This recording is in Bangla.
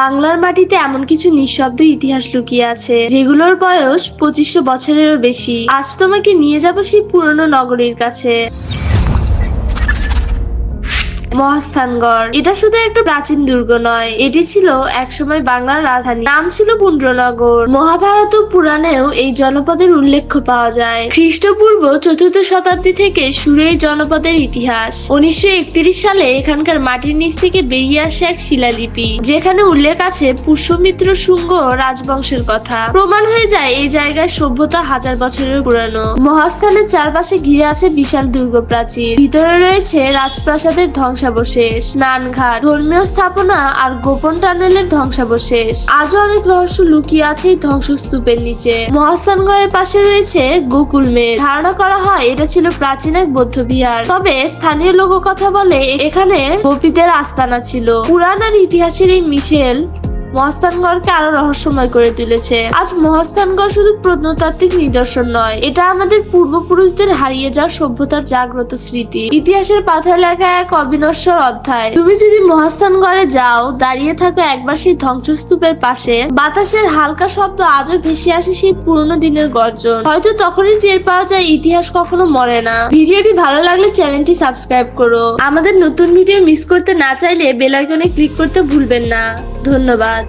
বাংলার মাটিতে এমন কিছু নিঃশব্দ ইতিহাস লুকিয়ে আছে, যেগুলোর বয়স পঁচিশশো বছরেরও বেশি। আজ তোমাকে নিয়ে যাব সেই পুরনো নগরীর কাছে। মহাস্থানগড়। এটা শুধু একটা প্রাচীন দুর্গ নয়, এটি ছিল একসময় বাংলার রাজধানী। নাম ছিল পুণ্ড্রনগর মহাভারত ও পুরাণেও এই জনপদের উল্লেখ পাওয়া যায়। খ্রিস্টপূর্ব চতুর্থ শতাব্দী থেকে শুরু এই জনপদের ইতিহাস। উনিশশো একত্রিশ সালে এখানকার মাটির নিচ থেকে বেরিয়ে আসে এক শিলালিপি, যেখানে উল্লেখ আছে পুষ্যমিত্র শুঙ্গ রাজবংশের কথা। প্রমাণ হয়ে যায় এই জায়গায় সভ্যতা হাজার বছরের পুরানো। মহাস্থানের চারপাশে ঘিরে আছে বিশাল দুর্গ প্রাচীর। ভিতরে রয়েছে রাজপ্রাসাদের ধ্বংসাবশেষ স্নানঘাট ধর্মীয় স্থাপনা আর গোপন টানেলের ধ্বংসাবশেষ। আজও অনেক রহস্য লুকিয়ে আছে এই ধ্বংসস্তূপের নিচে। মহাস্থানগড়ের পাশে রয়েছে গোকুল মেঘ। ধারণা করা হয় এটা ছিল প্রাচীন এক বৌদ্ধ বিহার। তবে স্থানীয় লোক কথা বলে এখানে গোপীদের আস্তানা ছিল। পুরাণ আর ইতিহাসের এই মিশেল মহাস্থানগড়কে আরও রহস্যময় করে তুলেছে। আজ মহাস্থানগড় শুধু প্রত্নতাত্ত্বিক নিদর্শন নয়, এটা আমাদের পূর্বপুরুষদের হারিয়ে যাওয়া সভ্যতার জাগ্রত স্মৃতি। ইতিহাসের পাথর লেখা এক অবিনশ্বর অধ্যায়, তুমি যদি মহাস্থানগড়ে যাও, দাঁড়িয়ে থাকো একবার সেই ধ্বংসস্তূপের পাশে। বাতাসের হালকা শব্দ আজও ভেসে আসে সেই পুরনো দিনের গর্জন। হয়তো তখনই টের পাওয়া যায় ইতিহাস কখনো মরে না। ভিডিওটি ভালো লাগলে চ্যানেলটি সাবস্ক্রাইব করো। আমাদের নতুন ভিডিও মিস করতে না চাইলে বেল আইকনে ক্লিক করতে ভুলবেন না। ধন্যবাদ।